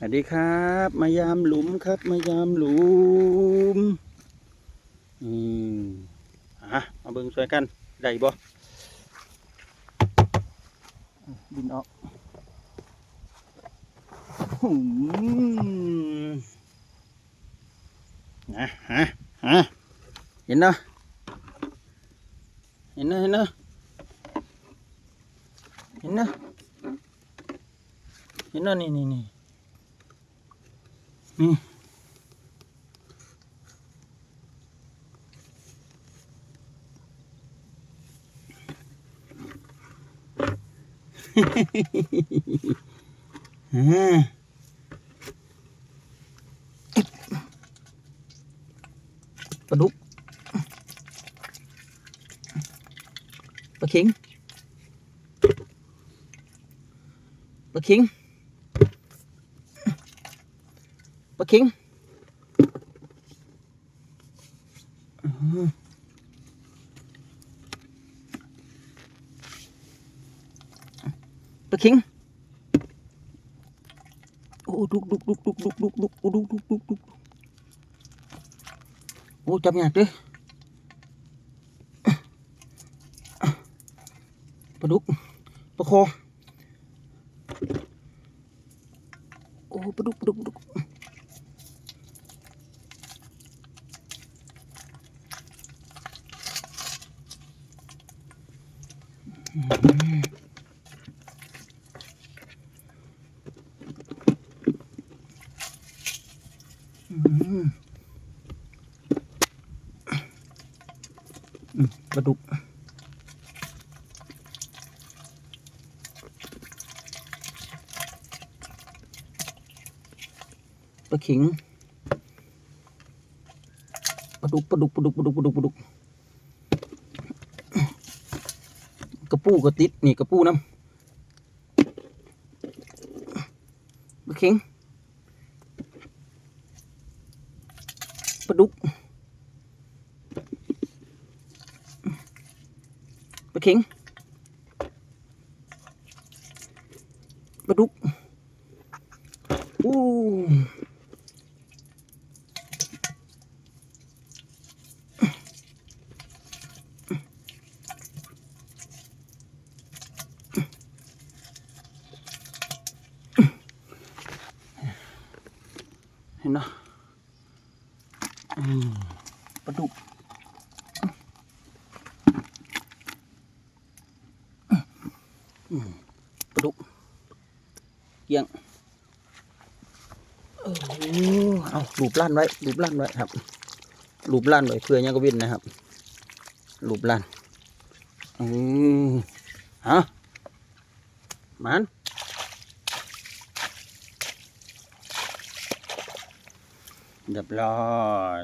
สวัสดีครับ มายามหลุมครับ มายามหลุมอืมอะมาเบิ่งช่วยกันได้บ่ดินออกหืมนะฮะฮะเห็นเนาะเห็นเนาะเห็นเนาะเห็นเนาะเห็นเนาะนี่นี่นี่ นี่อ่าปลาดุกปลาเข็งปลาเข็งปลาเข็งอืมปลาเข็งโอ้ดุกดุกดุกดุกดุกดุกดุกโอ้ดุกดุกดุกดุกโอ้จับยากเด้อปลาดุกปลาคอโอ้ปลาดุกปลาดุกปลาดุกอืมอืมป ลาดุกปลาข็งปลาดุกปลาดุกปลาดุกปลาดุกปลาดุกปลาดุกกระ ปูกระติดนี่กระปูน้ำปลาเข็งปลาดุกปลาเข็งปลาดุกอู้ เห็นเนาะปลาดุกปลาดุกเกี่ยงเออเอาลูบลั่นไว้หลูบลั่นไว้ครับหลูบลั่นไว้เพื่อยังก็วินนะครับหลูบลั่นอืมฮะมัน เรียบร้อย